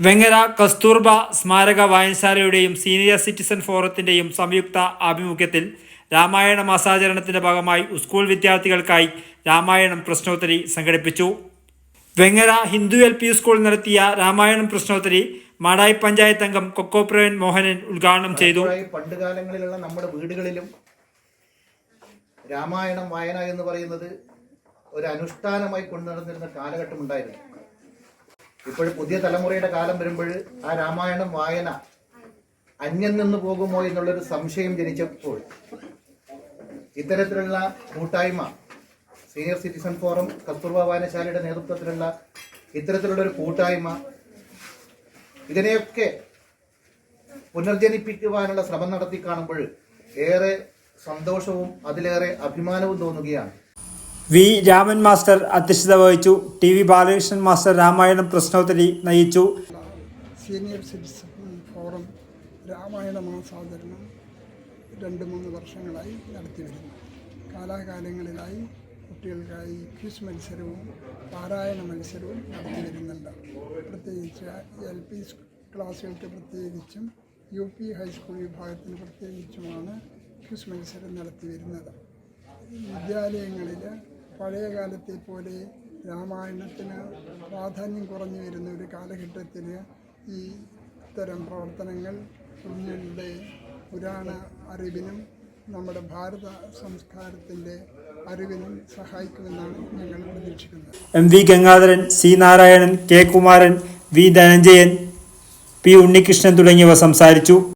വെങ്ങര കസ്തൂർബ സ്മാരക വായനശാലയുടെയും senior citizen ഫോറത്തിന്റെയും സംയുക്ത ആഭിമുഖ്യത്തിൽ രാമായണ മാസാചരണത്തിന്റെ ഭാഗമായി സ്കൂൾ വിദ്യാർത്ഥികൾക്കായി രാമായണം പ്രശ്നോത്തരി സംഘടിപ്പിച്ചു. Vengara Hindu L P school നടത്തിയ രാമായണം പ്രശ്നോത്തരി മാടായി പഞ്ചായത്ത് അംഗം കൊക്കോപ്രവൻ മോഹനൻ ഉദ്ഘാടനം ചെയ്തു. പണ്ട് കാലങ്ങളിലുള്ള നമ്മുടെ വീടുകളിലും രാമായണം വായന എന്ന് പറയുന്നത് ഒരു അനുഷ്ഠാനമായി കൊണ്ടുനടന്നിരുന്ന കാലഘട്ടം ഉണ്ടായിരുന്നു ഇപ്പോൾ പുതിയ തലമുറയുടെ കാലം വരുമ്പോൾ ആ രാമായണം വായന അന്യം നിന്ന് പോകുമോ എന്നുള്ളൊരു സംശയം ജനിച്ചപ്പോൾ ഇത്തരത്തിലുള്ള കൂട്ടായ്മ സീനിയർ സിറ്റിസൺ ഫോറം കസ്തൂർബ വായനശാലയുടെ നേതൃത്വത്തിലുള്ള ഇത്തരത്തിലുള്ള ഒരു കൂട്ടായ്മ ഇതിനെയൊക്കെ പുനർജനിപ്പിക്കുവാനുള്ള ശ്രമം നടത്തി കാണുമ്പോൾ ഏറെ സന്തോഷവും അതിലേറെ അഭിമാനവും തോന്നുകയാണ്. വി. രാമൻ മാസ്റ്റർ അധ്യക്ഷത വഹിച്ചു. T. V. Balakrishnan master Ramayanam പ്രശ്നോത്തരി നയിച്ചു. സീനിയർ സിറ്റിസൺ ഫോറം രാമായണ മാസാചരണം രണ്ട് മൂന്ന് വർഷങ്ങളായി നടത്തി വരുന്നു. കാലാകാലങ്ങളിലായി കുട്ടികൾക്കായി ക്വിസ് മത്സരവും പാരായണ മത്സരവും നടത്തി വരുന്നുണ്ട്. പ്രത്യേകിച്ച് എൽ. പി. ക്ലാസ്സുകൾക്ക് പ്രത്യേകിച്ചും യു. പി. ഹൈസ്കൂൾ വിഭാഗത്തിന് പ്രത്യേകിച്ചുമാണ് ക്വിസ് മത്സരം നടത്തി വരുന്നത്. വിദ്യാലയങ്ങളിൽ പഴയ കാലത്തെ പോലെ രാമായണത്തിന് പ്രാധാന്യം കുറഞ്ഞു വരുന്ന ഒരു കാലഘട്ടത്തിന് ഈ ഇത്തരം പ്രവർത്തനങ്ങൾ കുഞ്ഞുങ്ങളുടെ പുരാണ അറിവിനും നമ്മുടെ ഭാരത സംസ്കാരത്തിന്റെ അറിവിനും സഹായിക്കുമെന്നാണ് ഞങ്ങൾ പ്രതീക്ഷിക്കുന്നത്. M V Gangadharan C Narayanan K Kumaran V Dhananjayan P Unnikrishnan തുടങ്ങിയവർ സംസാരിച്ചു.